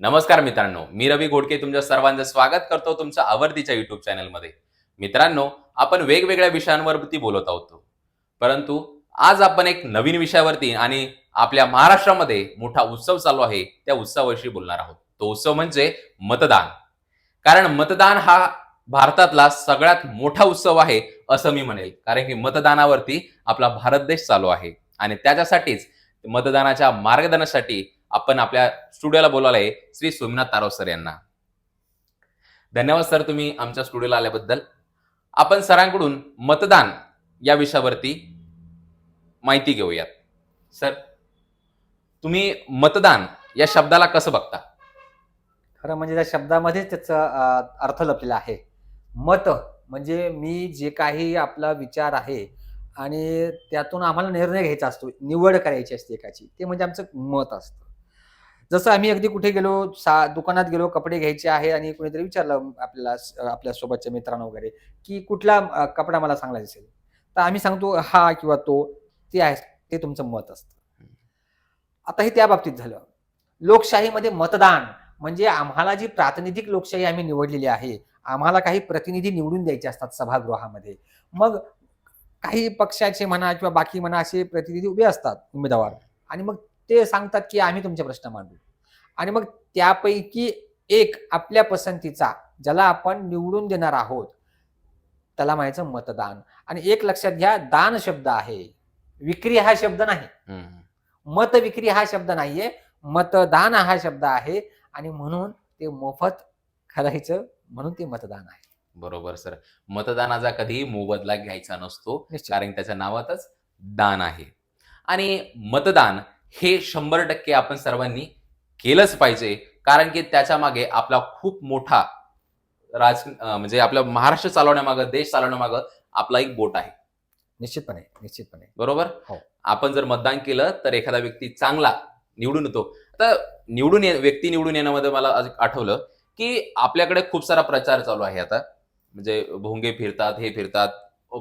नमस्कार मित्रांनो मी रवी घोडके तुमच्या सर्वांचं स्वागत करतो तुमच्या आवडतीच्या युट्यूब चॅनलमध्ये मित्रांनो आपण वेगवेगळ्या विषयांवरती बोलत आहोत. परंतु आज आपण एक नवीन विषयावरती आणि आपल्या महाराष्ट्रामध्ये मोठा उत्सव चालू आहे त्या उत्सवाविषयी बोलणार आहोत. तो उत्सव म्हणजे मतदान. कारण मतदान हा भारतातला सगळ्यात मोठा उत्सव आहे असं मी म्हणेल. कारण की मतदानावरती आपला भारत देश चालू आहे. आणि त्याच्यासाठीच मतदानाच्या मार्गदर्शनासाठी आपण आपल्या स्टुडिओला बोलावलं आहे श्री सोमनाथ तारव सर यांना. धन्यवाद सर तुम्ही आमच्या स्टुडिओला आल्याबद्दल. आपण सरांकडून मतदान या विषयावरती माहिती घेऊयात. सर तुम्ही मतदान या शब्दाला कसं बघता? खरं म्हणजे त्या शब्दामध्येच त्याचा अर्थ लपलेला आहे. मत म्हणजे मी जे काही आपला विचार आहे आणि त्यातून आम्हाला निर्णय घ्यायचा असतो निवड करायची असते एकाची ते म्हणजे आमचं मत असतं. जसं आम्ही अगदी कुठे गेलो सा दुकानात गेलो कपडे घ्यायचे आहे आणि कुणीतरी विचारलं आपल्याला आपल्या सोबतच्या मित्रांना वगैरे की कुठला कपडा मला चांगला दिसेल? तर आम्ही सांगतो हा किंवा तो ते आहे ते तुमचं मत असतं. आता हे त्या बाबतीत झालं. लोकशाहीमध्ये मतदान म्हणजे आम्हाला जी प्रातिनिधिक लोकशाही आम्ही निवडलेली आहे आम्हाला काही प्रतिनिधी निवडून द्यायचे असतात सभागृहामध्ये. मग काही पक्षाचे म्हणा किंवा बाकी म्हणा असे प्रतिनिधी उभे असतात उमेदवार. आणि मग ते सांगतात की आम्ही तुमचे प्रश्न मांडू. आणि मग त्यापैकी एक आपल्या पसंतीचा ज्याला आपण निवडून देणार आहोत त्याला म्हणायचं मतदान. आणि एक लक्षात घ्या दान शब्द आहे. विक्री हा शब्द नाही. मत विक्री हा शब्द नाहीये. मतदान हा शब्द आहे. आणि म्हणून ते मोफत करायचं म्हणून ते मतदान आहे. बरोबर सर. मतदानाचा कधीही मोबदला घ्यायचा नसतो कारण त्याच्या नावातच दान आहे. आणि मतदान हे शंभर टक्के आपण सर्वांनी केलंच पाहिजे. कारण की त्याच्यामागे आपला खूप मोठा राज म्हणजे आपल्या महाराष्ट्र चालवण्यामागं देश चालवण्यामागं आपला एक बोट आहे. निश्चितपणे निश्चितपणे. बरोबर? हो. आपण जर मतदान केलं तर एखादा व्यक्ती चांगला निवडून येतो. आता निवडून ये व्यक्ती निवडून येण्यामध्ये मला आठवलं की आपल्याकडे खूप सारा प्रचार चालू आहे आता. म्हणजे भोंगे फिरतात हे फिरतात.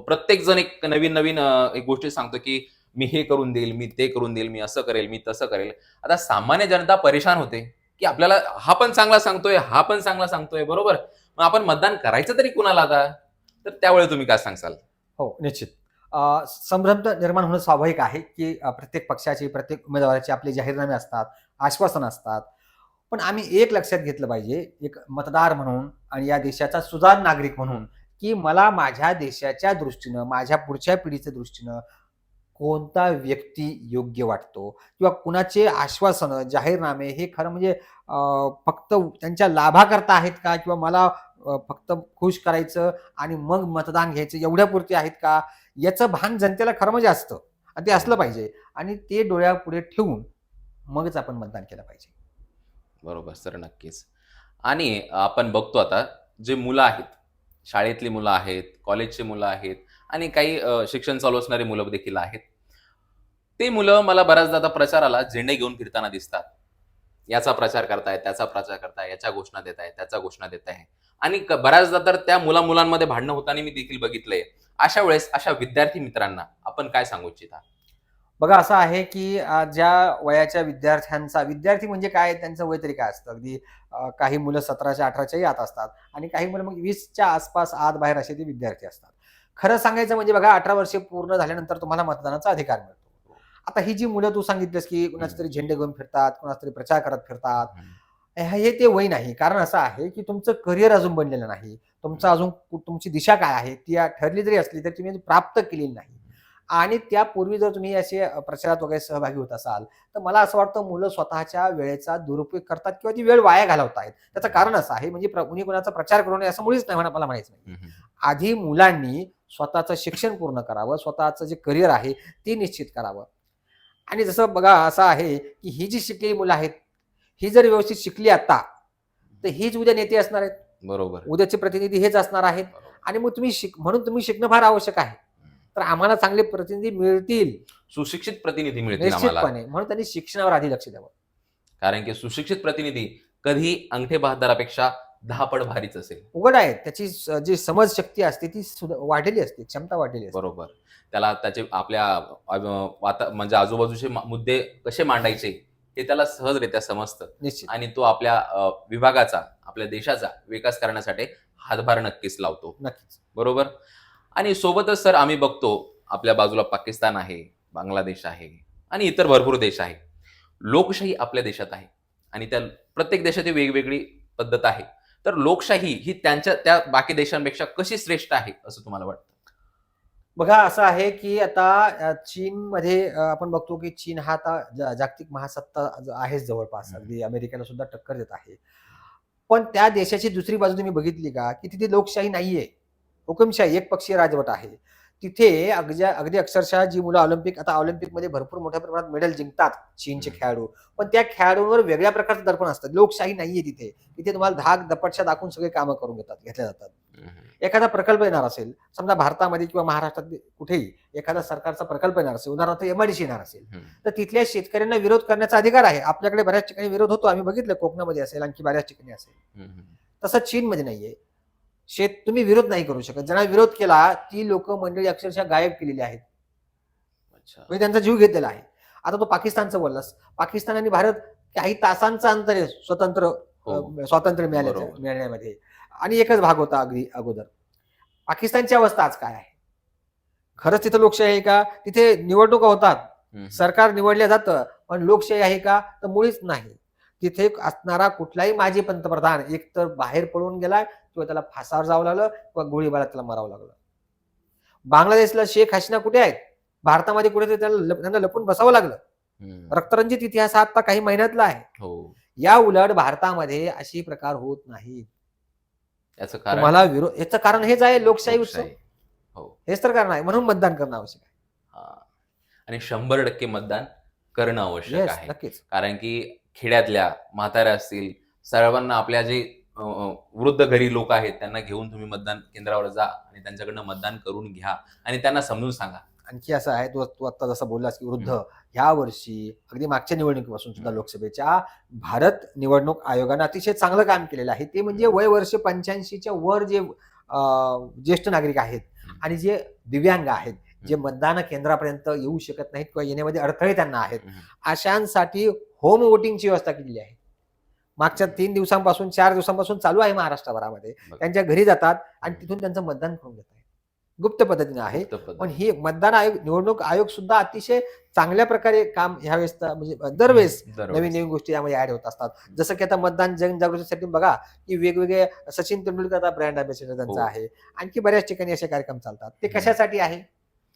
प्रत्येक जण एक नवीन नवीन एक गोष्टी सांगतो की मी हे करून देईल मी ते करून देईल मी असं करेल मी तसं करेल. आता सामान्य जनता परेशान होते की आपल्याला हा पण चांगला सांगतोय हा पण चांगला सांगतोय बरोबर? मग आपण मतदान करायचं तरी कुणाला आता? तर त्यावेळी तुम्ही काय सांगसाल हो निश्चित. संभ्रम निर्माण होणं स्वाभाविक आहे की प्रत्येक पक्षाची प्रत्येक उमेदवाराची आपले जाहीरनामे असतात आश्वासन असतात. पण आम्ही एक लक्षात घेतलं पाहिजे एक मतदार म्हणून आणि या देशाचा सुजाण नागरिक म्हणून की मला माझ्या देशाच्या दृष्टीनं माझ्या पुढच्या पिढीच्या दृष्टीनं कोणता व्यक्ती योग्य वाटतो? किंवा कुणाचे आश्वासनं जाहीरनामे हे खरं म्हणजे फक्त त्यांच्या लाभाकरता आहेत का? किंवा मला फक्त खुश करायचं आणि मग मतदान घ्यायचं एवढ्यापुरती आहेत का? याचं भान जनतेला खरं म्हणजे असतं. आणि ते असलं पाहिजे. आणि ते डोळ्यापुढे ठेवून मगच आपण मतदान केलं पाहिजे. बरोबर सर नक्कीच. आणि आपण बघतो आता जे मुलं आहेत शाळेतली मुलं आहेत कॉलेजची मुलं आहेत आणि काही शिक्षण चालू असणारी मुलं देखील आहेत. ते मुलं मला बऱ्याचदा आता प्रचाराला झेंडे घेऊन फिरताना दिसतात. याचा प्रचार करताय त्याचा प्रचार करताय याच्या घोषणा देत आहे त्याचा घोषणा देत आहे आणि बऱ्याचदा तर त्या मुला मुलांमध्ये भांडणं होताना मी देखील बघितलंय. अशा वेळेस अशा विद्यार्थी मित्रांना आपण काय सांगू इच्छिता? बघा असं आहे की ज्या वयाच्या विद्यार्थ्यांचा विद्यार्थी म्हणजे काय? त्यांचं वय तरी काय असतं? अगदी काही मुलं सतराच्या अठराच्याही आत असतात आणि काही मुलं मग वीसच्या आसपास आत बाहेर असे ते विद्यार्थी असतात. खरं सांगायचं म्हणजे बघा अठरा वर्षे पूर्ण झाल्यानंतर तुम्हाला मतदानाचा अधिकार मिळतो. आता ही जी मुलं तू सांगितलंस की कुणाचे तरी झेंडे घेऊन फिरतात कुणाचा तरी प्रचार करत फिरतात हे ते वय नाही. कारण असं आहे की तुमचं करिअर अजून बनलेलं नाही. तुमचं अजून तुमची दिशा काय आहे? ती ठरली जरी असली तर तुम्ही प्राप्त केलेली नाही. आणि त्यापूर्वी जर तुम्ही असे प्रचारात वगैरे सहभागी होत असाल तर मला असं वाटतं मुलं स्वतःच्या वेळेचा दुरुपयोग करतात किंवा ती वेळ वाया घालवतायत. त्याचं कारण असं आहे म्हणजे कुणी कोणाचा प्रचार करू नये असं मुळीच नाही म्हणा- मला म्हणायचं नाही. आधी मुलांनी स्वतःचं शिक्षण पूर्ण करावं स्वतःचं जे करिअर आहे ते निश्चित करावं. आणि जसं बघा असं आहे की ही जी शिकलेली मुलं आहेत ही जर व्यवस्थित शिकली आता तर हीच उद्या नेते असणार आहेत. बरोबर. उद्याचे प्रतिनिधी हेच असणार आहेत. आणि मग तुम्ही शिक म्हणून तुम्ही शिकणं फार आवश्यक आहे. तर आम्हाला चांगले प्रतिनिधी मिळतील. सुशिक्षित प्रतिनिधी मिळतील आम्हाला. निश्चितपणे. म्हणून त्यांनी शिक्षणावर आधी लक्ष द्यावं. कारण की सुशिक्षित प्रतिनिधी कधी अंगठे बहादरापेक्षा दहा पट भारीच असेल. उघड आहे. त्याची जी समज शक्ती असते ती वाढलेली असते क्षमता वाढलेली असते. बरोबर. त्याला त्याचे आपल्या वाता म्हणजे आजूबाजूचे मुद्दे कसे मांडायचे हे त्याला सहजरित्या समजतं. निश्चित. आणि तो आपल्या विभागाचा आपल्या देशाचा विकास करण्यासाठी हातभार नक्कीच लावतो. नक्कीच. बरोबर? आणि सोबतच सर आम्ही बघतो आपल्या बाजूला पाकिस्तान आहे बांगलादेश आहे आणि इतर भरपूर देश आहे. लोकशाही आपल्या देशात आहे. आणि त्या प्रत्येक देशाची वेगवेगळी पद्धत आहे. तर लोकशाही ही त्यांच्या त्या बाकी देशांपेक्षा कशी श्रेष्ठ आहे असं तुम्हाला वाटतं? बघा असं आहे की आता चीनमध्ये आपण बघतो की चीन हा आता जागतिक महासत्ता आहेच जवळपास. अगदी अमेरिकेला सुद्धा टक्कर देत आहे. पण त्या देशाची दुसरी बाजू तुम्ही बघितली का? की तिथे लोकशाही नाहीये. हुकुमशाही एक पक्षीय राजवट आहे. तिथे अगदी अगदी अक्षरशः जी मुलं ऑलिम्पिक आता ऑलिम्पिकमध्ये भरपूर मोठ्या प्रमाणात मेडल जिंकतात चीनचे. खेळाडू. पण त्या खेळाडूंवर वेगळ्या प्रकारचं दर्पण असतं लोकशाही नाहीये तिथे. तिथे तुम्हाला धाक दपटशा दाखवून सगळे कामं करून घेतात घेतल्या जातात. एखादा प्रकल्प येणार असेल समजा भारतामध्ये किंवा महाराष्ट्रात कुठेही एखादा सरकारचा प्रकल्प येणार असेल उदाहरणार्थ एमआयडीसी येणार असेल. तर तिथल्या शेतकऱ्यांना विरोध करण्याचा अधिकार आहे. आपल्याकडे बऱ्याच ठिकाणी विरोध होतो. आम्ही बघितलं कोकणामध्ये असेल आणखी बऱ्याच ठिकाणी असेल. तसं चीनमध्ये नाहीये. शेत तुम्ही विरोध नाही करू शकत. ज्यांना विरोध केला ती लोक मंडळी अक्षरशः गायब केलेली आहेत. म्हणजे त्यांचा जीव घेतलेला आहे. आता तो पाकिस्तानचं बोललास. पाकिस्तान आणि भारत काही तासांचं अंतर आहे. स्वतंत्र हो. स्वातंत्र्य मिळाल्याचं बरोबर. मिळण्यामध्ये आणि एकच भाग होता अगदी अगोदर. पाकिस्तानची अवस्था आज काय आहे? खरंच तिथं लोकशाही आहे का? तिथे निवडणुका होतात. सरकार निवडलं जातं पण लोकशाही आहे का? तर मुळीच नाही. तिथे असणारा कुठलाही माजी पंतप्रधान एक तर बाहेर पळून गेलाय किंवा त्याला फासावर जावं लागलं किंवा गोळीबारात त्याला मारावं लागलं. बांगलादेशला शेख हसीना कुठे आहेत? भारतामध्ये कुठे त्याला त्यांना लपून बसावं लागलं. रक्तरंजित इतिहास हा आता काही महिन्यातला आहे. हो. या उलट भारतामध्ये अशी प्रकार होत नाही तुम्हाला विरोध याचं कारण हेच आहे लोकशाही उत्सव. हो. हेच तर कारण आहे. म्हणून मतदान करणं आवश्यक आहे. आणि शंभर टक्के मतदान करणं आवश्यक आहे. नक्कीच. कारण की खेड्यातल्या म्हाताऱ्या असतील सर्वांना आपल्या जे वृद्ध घरी लोक आहेत त्यांना घेऊन तुम्ही मतदान केंद्रावर जा आणि त्यांच्याकडनं मतदान करून घ्या आणि त्यांना समजून सांगा आणखी असं आहे तू तू आता जसं बोललास की वृद्ध ह्या वर्षी अगदी मागच्या निवडणुकीपासून सुद्धा. लोकसभेच्या भारत निवडणूक आयोगानं अतिशय चांगलं काम केलेलं आहे ते म्हणजे वय वर्ष पंच्याऐंशीच्या वर जे ज्येष्ठ नागरिक आहेत. आणि जे दिव्यांग आहेत जे मतदान केंद्रापर्यंत येऊ शकत नाहीत किंवा येण्यामध्ये अडथळे त्यांना आहेत. अशांसाठी होम वोटिंगची व्यवस्था केलेली आहे मागच्या तीन दिवसांपासून चार दिवसांपासून चालू आहे महाराष्ट्रभरामध्ये. त्यांच्या घरी जातात आणि तिथून त्यांचं मतदान करून घेत आहे. गुप्त पद्धतीने. आहे. पण ही मतदान आयोग निवडणूक आयोग सुद्धा अतिशय चांगल्या प्रकारे काम ह्यावेळेस म्हणजे दरवेळेस. नवीन नवीन गोष्टी यामध्ये ऍड होत असतात. जसं की आता मतदान जनजागृतीसाठी बघा की वेगवेगळे सचिन तेंडुलकर ब्रँड अँबॅसिडर त्यांचा हो. आहे. आणखी बऱ्याच ठिकाणी असे कार्यक्रम चालतात. ते. कशासाठी आहे?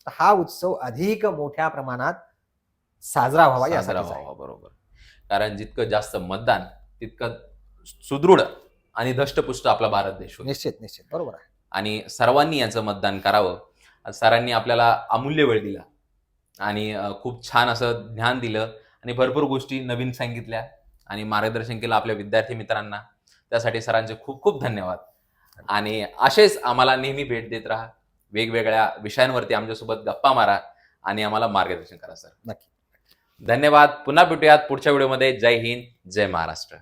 हा उत्सव अधिक मोठ्या प्रमाणात साजरा व्हावा यासाठी बरोबर. कारण जितकं जास्त मतदान तितकं सुदृढ आणि धष्टपुष्ट आपला भारत देश होईल. निश्चित निश्चित. बरोबर आहे. आणि सर्वांनी याचं मतदान करावं. सरांनी आपल्याला अमूल्य वेळ दिला आणि खूप छान असं ज्ञान दिलं आणि भरपूर गोष्टी नवीन सांगितल्या आणि मार्गदर्शन केलं आपल्या विद्यार्थी मित्रांना. त्यासाठी सरांचे खूप खूप धन्यवाद. आणि असेच आम्हाला नेहमी भेट देत राहा. वेगवेगळ्या विषयांवरती आमच्यासोबत गप्पा मारा आणि आम्हाला मार्गदर्शन करा सर. नक्की. धन्यवाद. पुन्हा भेटूयात पुढच्या व्हिडिओमध्ये. जय हिंद. जय महाराष्ट्र.